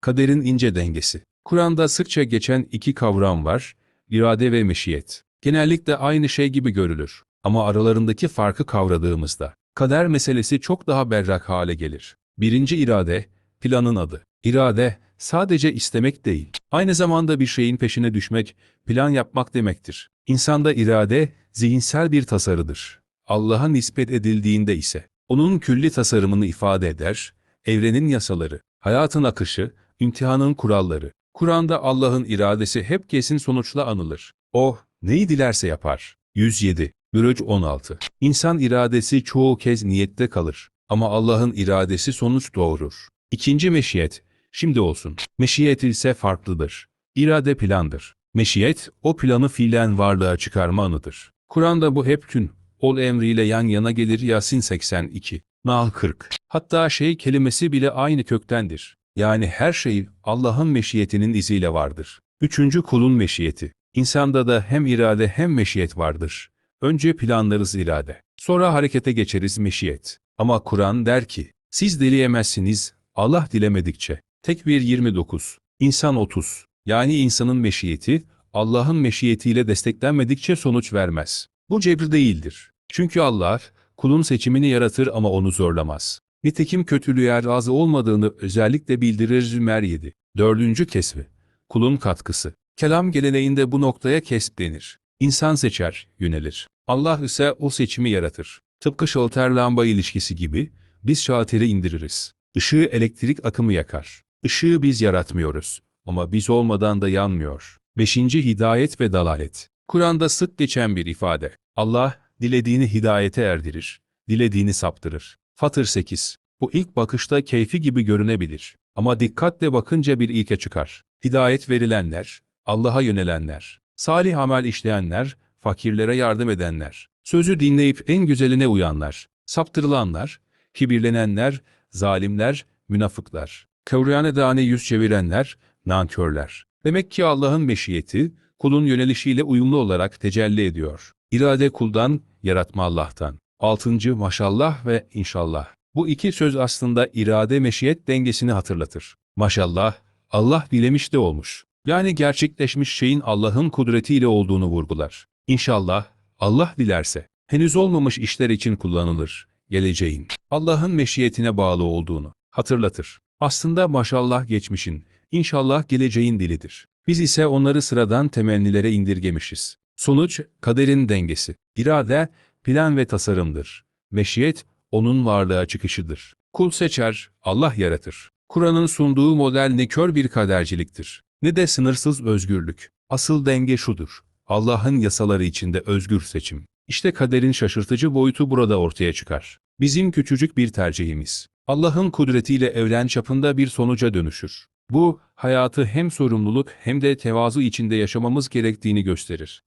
Kaderin ince dengesi. Kur'an'da sıkça geçen iki kavram var, irade ve meşiyet. Genellikle aynı şey gibi görülür. Ama aralarındaki farkı kavradığımızda, kader meselesi çok daha berrak hale gelir. Birinci irade, planın adı. İrade, sadece istemek değil, aynı zamanda bir şeyin peşine düşmek, plan yapmak demektir. İnsanda irade, zihinsel bir tasarıdır. Allah'a nispet edildiğinde ise, onun külli tasarımını ifade eder, evrenin yasaları, hayatın akışı, imtihanın kuralları. Kur'an'da Allah'ın iradesi hep kesin sonuçla anılır. O, neyi dilerse yapar. 107. Bürüc 16. İnsan iradesi çoğu kez niyette kalır. Ama Allah'ın iradesi sonuç doğurur. İkinci meşiyet, şimdi olsun. Meşiyet ise farklıdır. İrade plandır. Meşiyet, o planı fiilen varlığa çıkarma anıdır. Kur'an'da bu hep kün, ol emriyle yan yana gelir Yasin 82. Nahl 40. Hatta şey kelimesi bile aynı köktendir. Yani her şey Allah'ın meşiyetinin iziyle vardır. Üçüncü kulun meşiyeti. İnsanda da hem irade hem meşiyet vardır. Önce planlarız irade. Sonra harekete geçeriz meşiyet. Ama Kur'an der ki, siz dileyemezsiniz, Allah dilemedikçe. Tekbir 29. İnsan 30. Yani insanın meşiyeti, Allah'ın meşiyetiyle desteklenmedikçe sonuç vermez. Bu cebir değildir. Çünkü Allah, kulun seçimini yaratır ama onu zorlamaz. Nitekim kötülüğe razı olmadığını özellikle bildirir Zümer 7. Dördüncü kesbi. Kulun katkısı. Kelam geleneğinde bu noktaya kesp denir. İnsan seçer, yönelir. Allah ise o seçimi yaratır. Tıpkı şalter lamba ilişkisi gibi, biz şalteri indiririz. Işığı elektrik akımı yakar. Işığı biz yaratmıyoruz. Ama biz olmadan da yanmıyor. Beşinci hidayet ve dalalet. Kur'an'da sık geçen bir ifade. Allah, dilediğini hidayete erdirir, dilediğini saptırır. Fatır 8. Bu ilk bakışta keyfi gibi görünebilir. Ama dikkatle bakınca bir ilke çıkar. Hidayet verilenler, Allah'a yönelenler, salih amel işleyenler, fakirlere yardım edenler, sözü dinleyip en güzeline uyanlar, saptırılanlar, kibirlenenler, zalimler, münafıklar, kıvrıyane dane yüz çevirenler, nankörler. Demek ki Allah'ın meşiyeti, kulun yönelişiyle uyumlu olarak tecelli ediyor. İrade kuldan, yaratma Allah'tan. Altıncı maşallah ve inşallah. Bu iki söz aslında irade meşiyet dengesini hatırlatır. Maşallah, Allah dilemiş de olmuş. Yani gerçekleşmiş şeyin Allah'ın kudretiyle olduğunu vurgular. İnşallah, Allah dilerse, henüz olmamış işler için kullanılır, geleceğin, Allah'ın meşiyetine bağlı olduğunu hatırlatır. Aslında maşallah geçmişin, inşallah geleceğin dilidir. Biz ise onları sıradan temennilere indirgemişiz. Sonuç, kaderin dengesi. İrade, plan ve tasarımdır. Meşiyet, onun varlığa çıkışıdır. Kul seçer, Allah yaratır. Kur'an'ın sunduğu model ne kör bir kaderciliktir, ne de sınırsız özgürlük. Asıl denge şudur. Allah'ın yasaları içinde özgür seçim. İşte kaderin şaşırtıcı boyutu burada ortaya çıkar. Bizim küçücük bir tercihimiz. Allah'ın kudretiyle evren çapında bir sonuca dönüşür. Bu, hayatı hem sorumluluk hem de tevazu içinde yaşamamız gerektiğini gösterir.